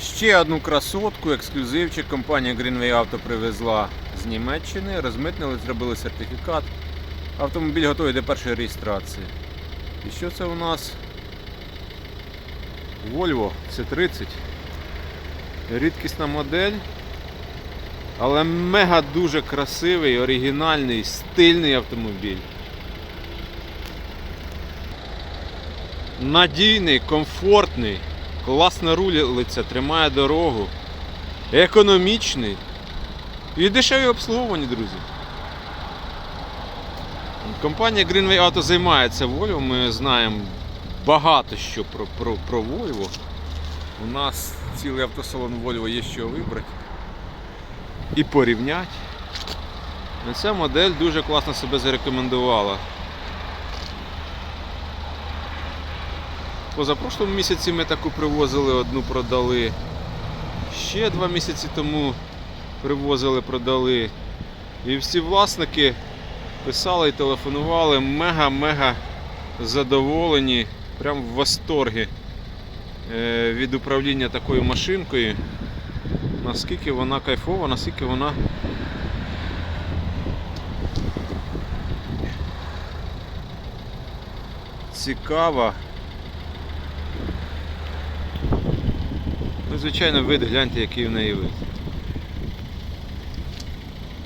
Ще одну красотку, ексклюзивчик компанія Greenway Auto привезла з Німеччини, розмитнили, зробили сертифікат. Автомобіль готовий до першої реєстрації. І що це у нас? Volvo C30. Рідкісна модель. Але мега дуже красивий, оригінальний, стильний автомобіль. Надійний, комфортний, класно рулиться, тримає дорогу, економічний і дешеві обслуговування, друзі. Компанія Greenway Auto займається Volvo, ми знаємо багато що про, про, про Volvo. У нас цілий автосалон Volvo є що вибрати і порівняти. Ця модель дуже класно себе зарекомендувала. Позапрошлому місяці ми таку привозили, одну продали. Ще два місяці тому привозили, продали. І всі власники писали і телефонували мега-мега задоволені, прям в восторгі е, від управління такою машинкою. Наскільки вона кайфова, наскільки вона цікава. Ну, звичайно, вид, гляньте, який в неї вид.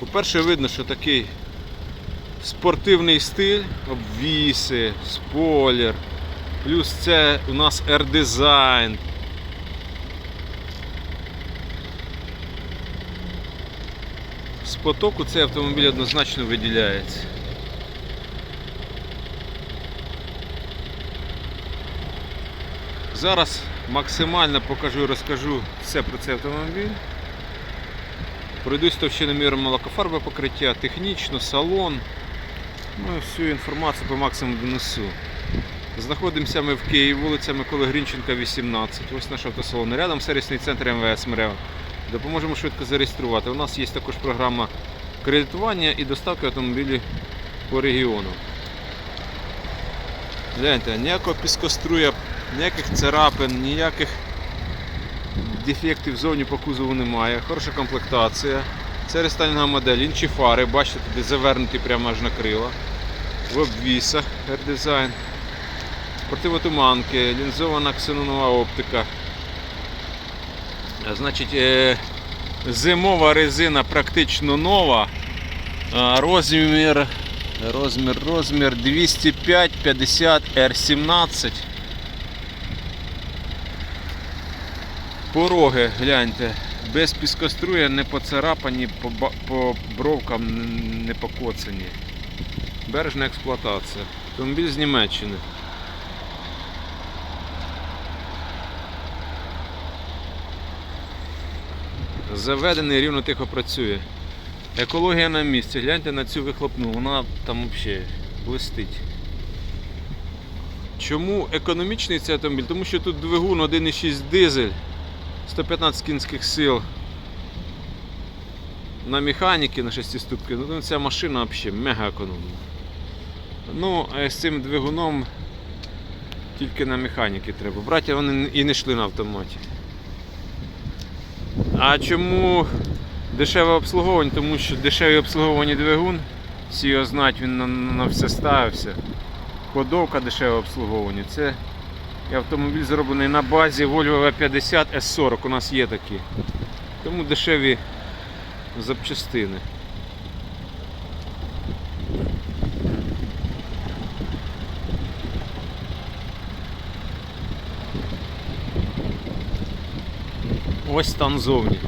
По-перше, видно, що такий спортивний стиль, обвіси, спойлер. Плюс це у нас R-дизайн. З потоку цей автомобіль однозначно виділяється. Зараз максимально покажу і розкажу все про цей автомобіль. Пройдусь товщиноміром молокофарбове покриття, технічно, салон. Ну, всю інформацію по максимуму донесу. Знаходимося ми в Києві, вулиця Миколи Грінченка, 18. Ось наш автосалон. Рядом сервісний центр МВС Мрева. Допоможемо швидко зареєструвати. У нас є також програма кредитування і доставки автомобілів по регіону. Гляньте, ніякого піскоструя, ніяких царапин, ніяких дефектів зовні по кузову немає. Хороша комплектація. Це рестайлінгова модель, інші фари, бачите, туди завернуті прямо аж на крила. В обвісах R-дизайн. Противотуманки, лінзована ксенонова оптика. Значить, е, зимова резина практично нова. Розмір, розмір, розмір 205 50 R17. Пороги, гляньте, без піскоструя, не поцарапані, по, по бровкам не покоцані. Бережна експлуатація. Автомобіль з Німеччини. Заведений рівно тихо працює. Екологія на місці. Гляньте на цю вихлопну, вона там взагалі блистить. Чому економічний цей автомобіль? Тому що тут двигун 1,6 дизель, 115 кінських сил. На механіки на 6 ступки, ну ця машина взагалі мега економна. Ну, а з цим двигуном тільки на механіки треба. Браття вони і не йшли на автоматі. А чому дешеве обслуговування? Тому що дешевий обслуговуваний двигун, всі його знають, він на, на все ставився. Ходовка дешеве обслуговування. Це і автомобіль зроблений на базі Volvo V50 S40. У нас є такі. Тому дешеві запчастини. Ось стан зовні.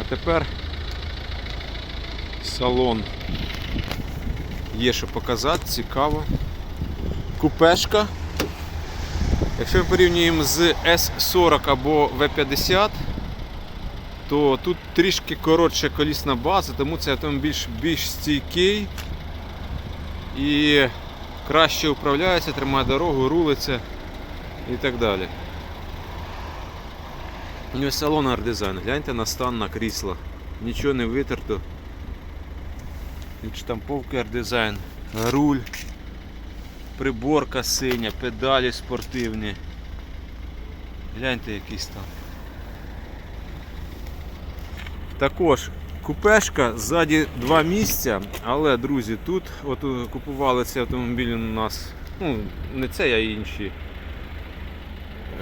А тепер салон. Є що показати, цікаво. Купешка. Якщо ми порівнюємо з S40 або V50, то тут трішки коротша колісна база, тому цей автомобіль більш, стійкий і краще управляється, тримає дорогу, рулиться і так далі. У нього салон ардизайн. Гляньте на стан на крісло. Нічого не витерто. Відштамповка ардизайн. Руль. Приборка синя, педалі спортивні. Гляньте, який стан. Також купешка, ззаді два місця, але, друзі, тут от е, купували цей автомобіль у нас, ну, не цей, а інші.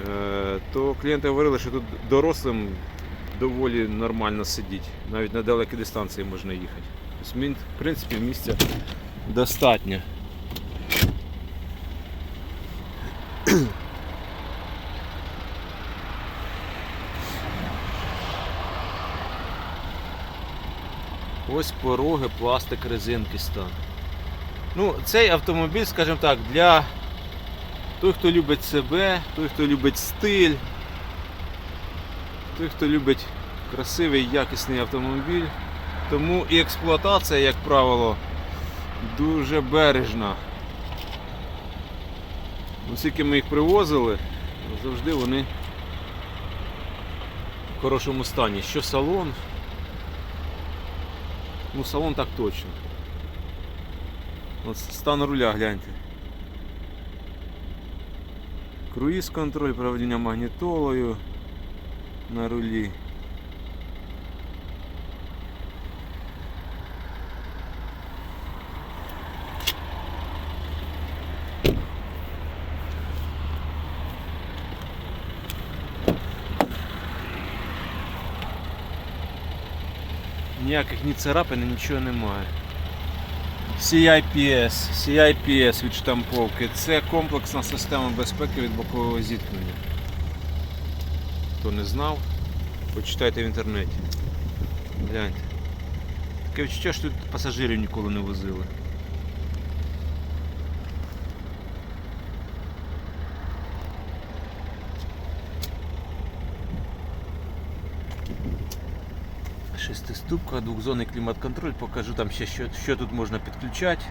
Е, то клієнти говорили, що тут дорослим доволі нормально сидіти. Навіть на далекі дистанції можна їхати. Тобто, в принципі, місця достатньо. Ось пороги, пластик, резинки стан. Ну, цей автомобіль, скажімо так, для той, хто любить себе, той, хто любить стиль, той, хто любить красивий, якісний автомобіль. Тому і експлуатація, як правило, дуже бережна. Оскільки ми їх привозили, завжди вони в хорошому стані. Що салон, Ну, салон так точно. От стан руля гляньте. Круїз контроль, проведення магнітолою на рулі. Ніяких ні царапин, нічого немає. CIPS, CIPS від штамповки. Це комплексна система безпеки від бокового зіткнення. Хто не знав, почитайте в інтернеті. Гляньте. Таке відчуття, що тут пасажирів ніколи не возили. Шестиступка, двохзонний клімат-контроль, покажу там ще що, що тут можна підключати.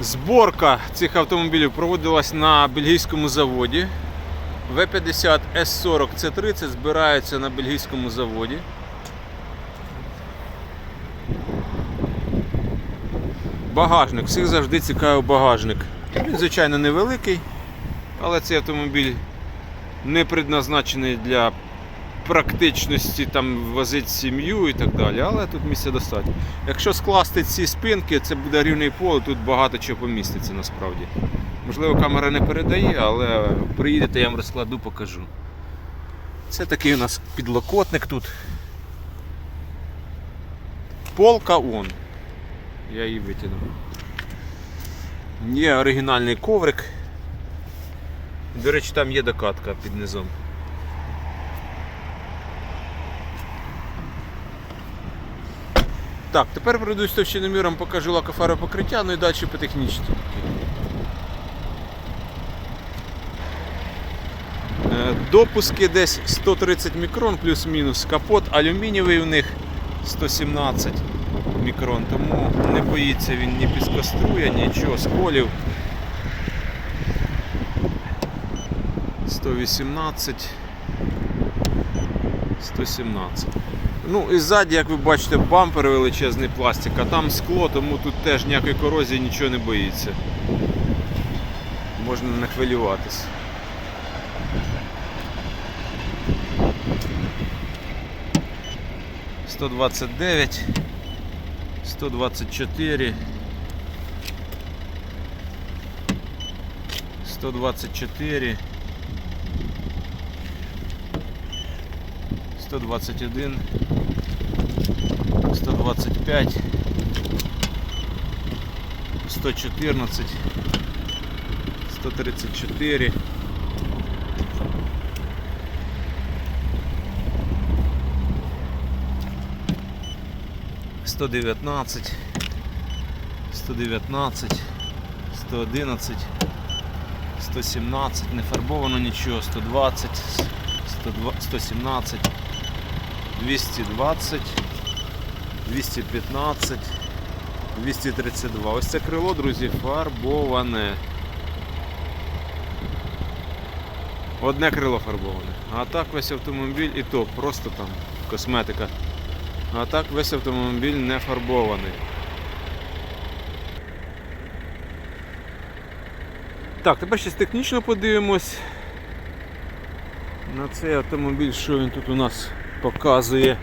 Зборка цих автомобілів проводилась на бельгійському заводі. В50 S40 C30 збирається на бельгійському заводі. Багажник. Всіх завжди цікавий багажник. Він, звичайно, невеликий, але цей автомобіль не предназначений для практичності там возити сім'ю і так далі, але тут місця достатньо. Якщо скласти ці спинки, це буде рівний пол, тут багато чого поміститься насправді. Можливо, камера не передає, але приїдете, я вам розкладу, покажу. Це такий у нас підлокотник тут. Полка он. Я її витягнув. Є оригінальний коврик. До речі, там є докатка під низом. Так, тепер пройдусь товщиноміром, покажу лакофарове покриття, ну і далі по технічній. Е, Допуски десь 130 мікрон плюс-мінус. Капот алюмінієвий у них 117 мікрон, тому не боїться він ні піскоструя, нічого, сколів. 118, 117. Ну і ззаді, як ви бачите, бампер величезний пластик, а там скло, тому тут теж ніякої корозії нічого не боїться. Можна не хвилюватись. 129, 124, 124, 121, 125, 114, 134, 119, 119, 111, 117, не фарбовано нічого, 120, 117, 220, 215, 232. Ось це крило, друзі, фарбоване. Одне крило фарбоване. А так весь автомобіль і то просто там косметика А так весь автомобіль не фарбований. Так, тепер ще технічно подивимось. На цей автомобіль, що він тут у нас показує.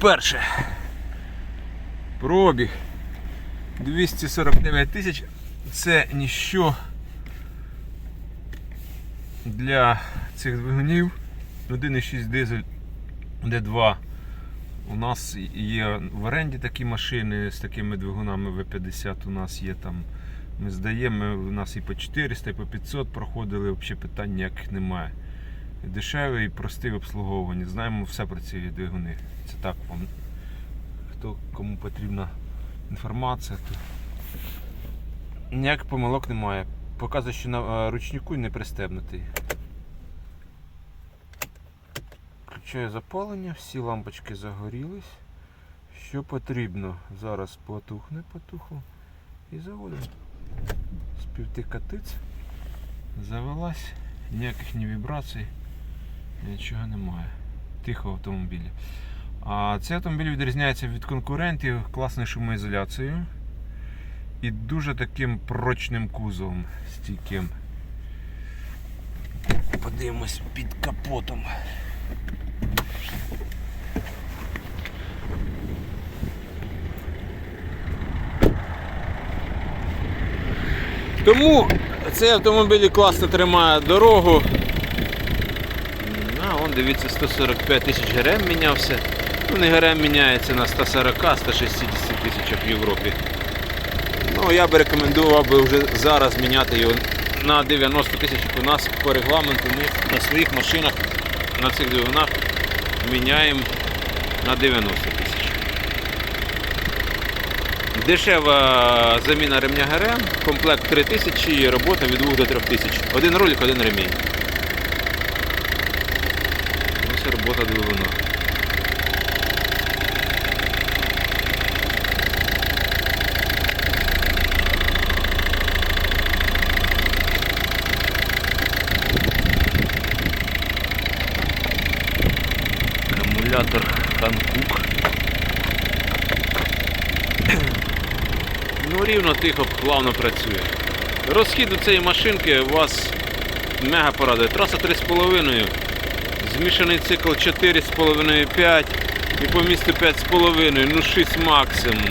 Перше. Пробіг 249 тисяч. Це ніщо для цих двигунів. 1,6 дизель D2. У нас є в оренді такі машини з такими двигунами V50 у нас є там. Ми здаємо, у нас і по 400, і по 500 проходили, взагалі питань ніяких немає. Дешевий і простий в обслуговуванні. Знаємо все про ці двигуни. Це так вам. Хто кому потрібна інформація, то ніяких помилок немає. Показує, що на е, ручнику не пристебнутий. Включаю запалення, всі лампочки загорілись. Що потрібно? Зараз потухне, потухло і заводимо. Співтика тиць. Завелась, ніяких ні вібрацій, нічого немає. Тихо в автомобілі. А цей автомобіль відрізняється від конкурентів класною шумоізоляцією і дуже таким прочним кузовом стійким. Подивимось під капотом. Тому цей автомобіль класно тримає дорогу. А, вон дивіться, 145 тисяч ГРМ мінявся. Ну, не ГРМ міняється на 140-160 тисячах в Європі. Ну, я би рекомендував би вже зараз міняти його на 90 тисяч. У нас по регламенту ми на своїх машинах на цих двигунах міняємо на 90 тисяч. Дешева заміна ремня ГРМ, комплект 3000 і робота від 2 до 3000. Один ролик, один ремінь. Ось робота двигуна. Акумулятор Ханкук. Ну рівно тихо, плавно працює. Розхід у цієї машинки у вас мега порадує. Траса 3,5, змішаний цикл 4,5-5 і по місту 5,5, ну 6 максимум.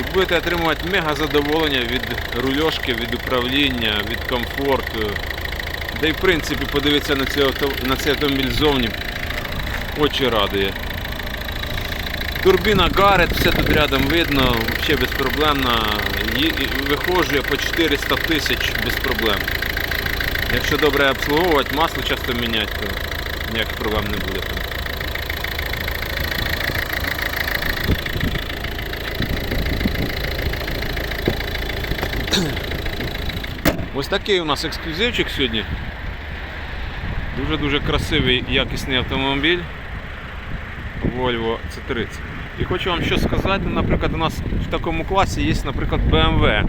І будете отримувати мега задоволення від рульошки, від управління, від комфорту. Да й в принципі подивитися на цей, автомобіль ззовні очі радує. Турбіна Гарет, все тут рядом видно, взагалі безпроблемно. Ї- Виходжує по 400 тисяч без проблем. Якщо добре обслуговувати, масло часто міняти, то ніяких проблем не буде. Ось такий у нас ексклюзивчик сьогодні. Дуже-дуже красивий якісний автомобіль Volvo C30. І хочу вам що сказати, наприклад, у нас в такому класі є, наприклад, BMW.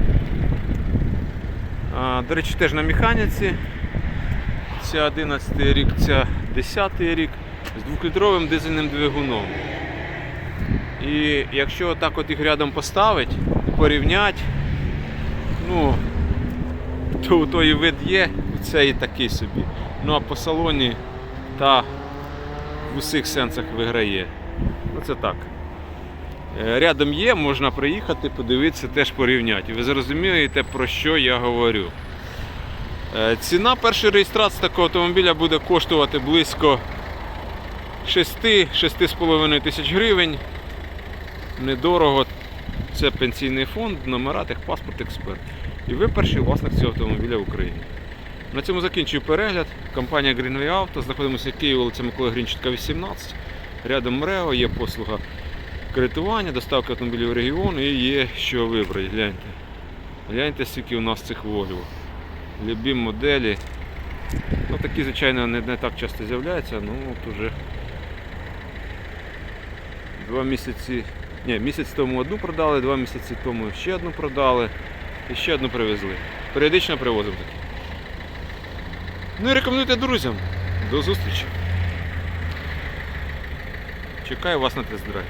До речі, теж на механіці. Це 11 рік, це 10 рік з 2-літровим дизельним двигуном. І якщо так от їх рядом поставити, порівняти, ну, то той вид є, у цей такий собі. Ну а по салоні та в усіх сенсах виграє. Ну це так. Е, Рядом є, можна приїхати, подивитися, теж порівняти. Ви зрозумієте, про що я говорю. Е, Ціна першої реєстрації такого автомобіля буде коштувати близько 6-6,5 тисяч гривень. Недорого. Це пенсійний фонд, номера, техпаспорт, експерт. І ви перший власник цього автомобіля в Україні. На цьому закінчую перегляд. Компанія Greenway Auto. Знаходимося в Києві, вулиця Миколи Грінченка, 18. Рядом МРЕО, є послуга кредитування, доставка автомобілів в регіон і є що вибрати. Гляньте. Гляньте, скільки у нас цих Volvo. Любі моделі. Ну, такі, звичайно, не, не так часто з'являються, ну от уже два місяці. Ні, місяць тому одну продали, два місяці тому ще одну продали і ще одну привезли. Періодично привозимо такі. Ну і рекомендуйте друзям. До зустрічі. Чекаю вас на тест-драйв.